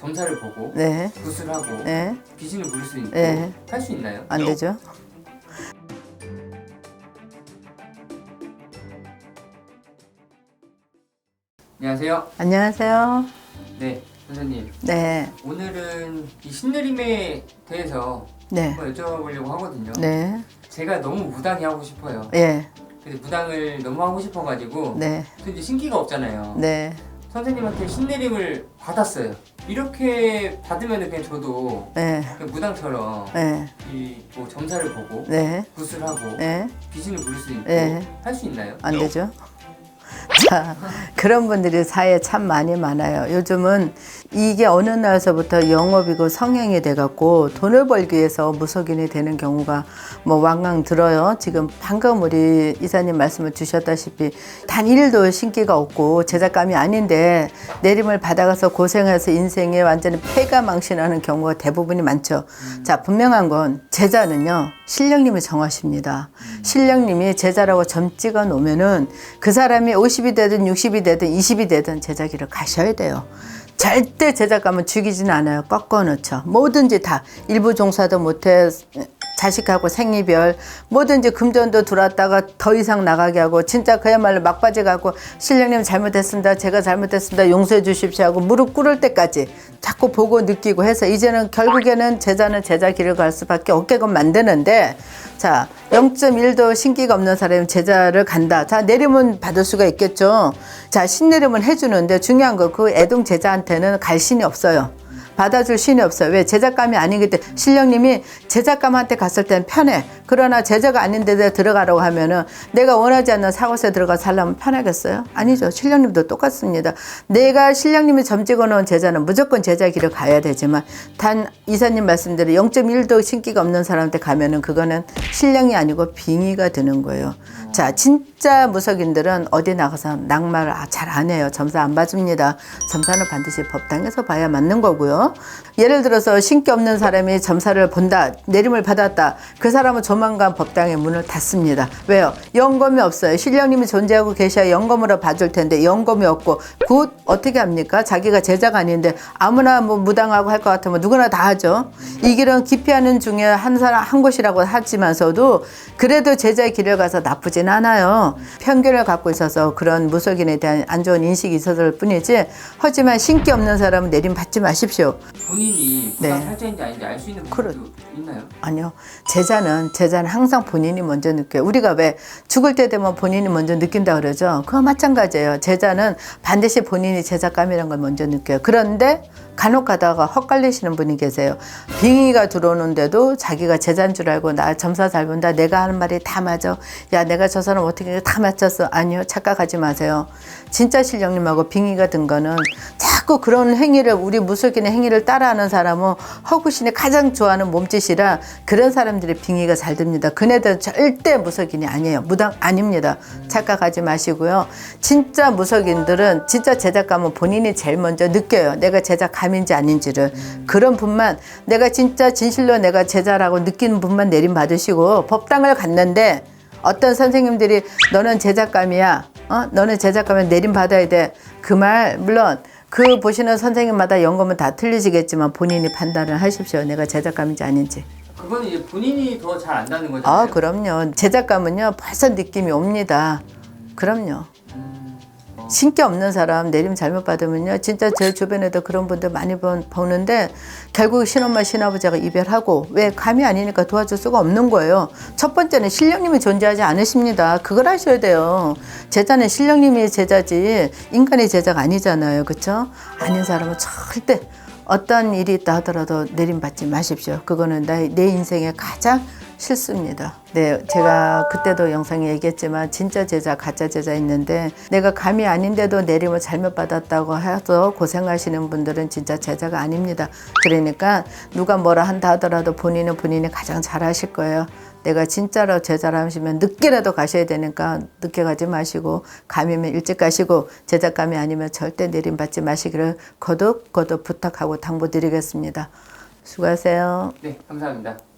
점사를 보고 네. 굿을 하고 네. 귀신을 부를 수 있고 네. 할 수 있나요? 안 되죠. 안녕하세요. 안녕하세요. 네, 선생님. 네. 오늘은 이 신내림에 대해서 네. 한번 여쭤보려고 하거든요. 네. 제가 너무 무당이 하고 싶어요. 예. 근데 무당을 너무 하고 싶어가지고 네. 또 이제 신기가 없잖아요. 네. 선생님한테 신내림을 받았어요. 이렇게 받으면 그냥 저도 네. 그냥 무당처럼 네. 이뭐 점사를 보고 네. 굿을 하고 네. 귀신을 부를 수 있고 네. 할 수 있나요? 안 되죠. 자, 그런 분들이 사회에 참 많이 많아요. 요즘은 이게 어느 날서부터 영업이고 성행이 돼갖고 돈을 벌기 위해서 무속인이 되는 경우가 뭐 왕왕 들어요. 지금 방금 우리 이사님 말씀을 주셨다시피 단 1도 신기가 없고 제작감이 아닌데 내림을 받아가서 고생해서 인생에 완전히 폐가 망신하는 경우가 대부분이 많죠. 자, 분명한 건 제자는요, 신령님이 정하십니다. 신령님이 제자라고 점 찍어 놓으면은 그 사람이 50이 되든 60이 되든 20이 되든 제자기를 가셔야 돼요. 절대 제작감은 죽이진 않아요. 꺾어 놓죠. 뭐든지 다 일부 종사도 못해 자식하고 생이별 뭐든지 금전도 들어왔다가 더 이상 나가게 하고 진짜 그야말로 막바지 가고 신령님 잘못했습니다. 제가 잘못했습니다. 용서해 주십시오 하고 무릎 꿇을 때까지 자꾸 보고 느끼고 해서 이제는 결국에는 제자는 제자 길을 갈 수밖에 없게끔 만드는데 자 0.1도 신기가 없는 사람이 제자를 간다. 자 내림은 받을 수가 있겠죠. 자 신내림은 해주는데 중요한 거 그 애동 제자한테는 갈 신이 없어요. 받아줄 신이 없어요. 왜? 제작감이 아니기 때문에 신령님이 제작감한테 갔을 땐 편해. 그러나 제자가 아닌 데에 들어가라고 하면은 내가 원하지 않는 사곳에 들어가 살려면 편하겠어요? 아니죠. 신령님도 똑같습니다. 내가 신령님이 점 찍어 놓은 제자는 무조건 제자 길을 가야 되지만 단 이사님 말씀대로 0.1도 신기가 없는 사람한테 가면은 그거는 신령이 아니고 빙의가 되는 거예요. 자, 진짜 무속인들은 어디 나가서 낙마를 아, 잘안 해요. 점사 안 봐줍니다. 점사는 반드시 법당에서 봐야 맞는 거고요. 예를 들어서 신기 없는 사람이 점사를 본다, 내림을 받았다. 그 사람은 조만간 법당의 문을 닫습니다. 왜요? 영검이 없어요. 신령님이 존재하고 계셔야 영검으로 봐줄 텐데 영검이 없고 굿 어떻게 합니까? 자기가 제자가 아닌데 아무나 뭐 무당하고 할 것 같으면 누구나 다 하죠. 이 길은 기피하는 중에 한 사람 한 곳이라고 하지만서도 그래도 제자의 길을 가서 나쁘진 않아요. 편견을 갖고 있어서 그런 무속인에 대한 안 좋은 인식이 있었을 뿐이지. 하지만 신기 없는 사람은 내림 받지 마십시오. 본인이 네. 무당 살자인지 아닌지 알 수 있는 부분도 있나요? 아니요. 제자는 제자는 항상 본인이 먼저 느껴요. 우리가 왜 죽을 때 되면 본인이 먼저 느낀다 그러죠. 그거 마찬가지예요. 제자는 반드시 본인이 제자감이라는 걸 먼저 느껴요. 그런데 간혹 가다가 헛갈리시는 분이 계세요. 빙의가 들어오는데도 자기가 제자인 줄 알고 나 점사 잘 본다. 내가 하는 말이 다 맞아. 야 내가 저 사람 어떻게 다 맞췄어. 아니요. 착각하지 마세요. 진짜 신령님하고 빙의가 든 거는 자꾸 그런 행위를 우리 무속인의 행위를 따라하는 사람은 허구신이 가장 좋아하는 몸짓이라 그런 사람들의 빙의가 잘 됩니다. 그네들은 절대 무속인이 아니에요. 무당 아닙니다. 착각하지 마시고요. 진짜 무속인들은 진짜 제작감은 본인이 제일 먼저 느껴요. 내가 제작감인지 아닌지를. 그런 분만 내가 진짜 진실로 내가 제자라고 느끼는 분만 내림 받으시고 법당을 갔는데 어떤 선생님들이 너는 제작감이야. 어? 너는 제작감에 내림 받아야 돼. 그 말 물론 그 보시는 선생님마다 연금은 다 틀리시겠지만 본인이 판단을 하십시오. 내가 제작감인지 아닌지. 그거는 이제 본인이 더 잘 안다는 거잖아요. 아, 그럼요. 제작감은요, 벌써 느낌이 옵니다. 그럼요. 신기 없는 사람 내림 잘못 받으면요, 진짜 제 주변에도 그런 분들 많이 본- 보는데, 결국 신엄마, 신아버지가 이별하고, 왜 감이 아니니까 도와줄 수가 없는 거예요. 첫 번째는 신령님이 존재하지 않으십니다. 그걸 하셔야 돼요. 제자는 신령님이 제자지, 인간의 제자가 아니잖아요. 그쵸? 아닌 사람은 절대 어떤 일이 있다 하더라도 내림받지 마십시오. 그거는 나, 내 인생의 가장 실수입니다. 네, 제가 그때도 영상에 얘기했지만 진짜 제자, 가짜 제자 있는데 내가 감이 아닌데도 내림을 잘못 받았다고 해서 고생하시는 분들은 진짜 제자가 아닙니다. 그러니까 누가 뭐라 한다 하더라도 본인은 본인이 가장 잘 하실 거예요. 내가 진짜로 제자라 하시면 늦게라도 가셔야 되니까 늦게 가지 마시고 감이면 일찍 가시고 제자감이 아니면 절대 내림 받지 마시기를 거듭 거듭 부탁하고 당부드리겠습니다. 수고하세요. 네, 감사합니다.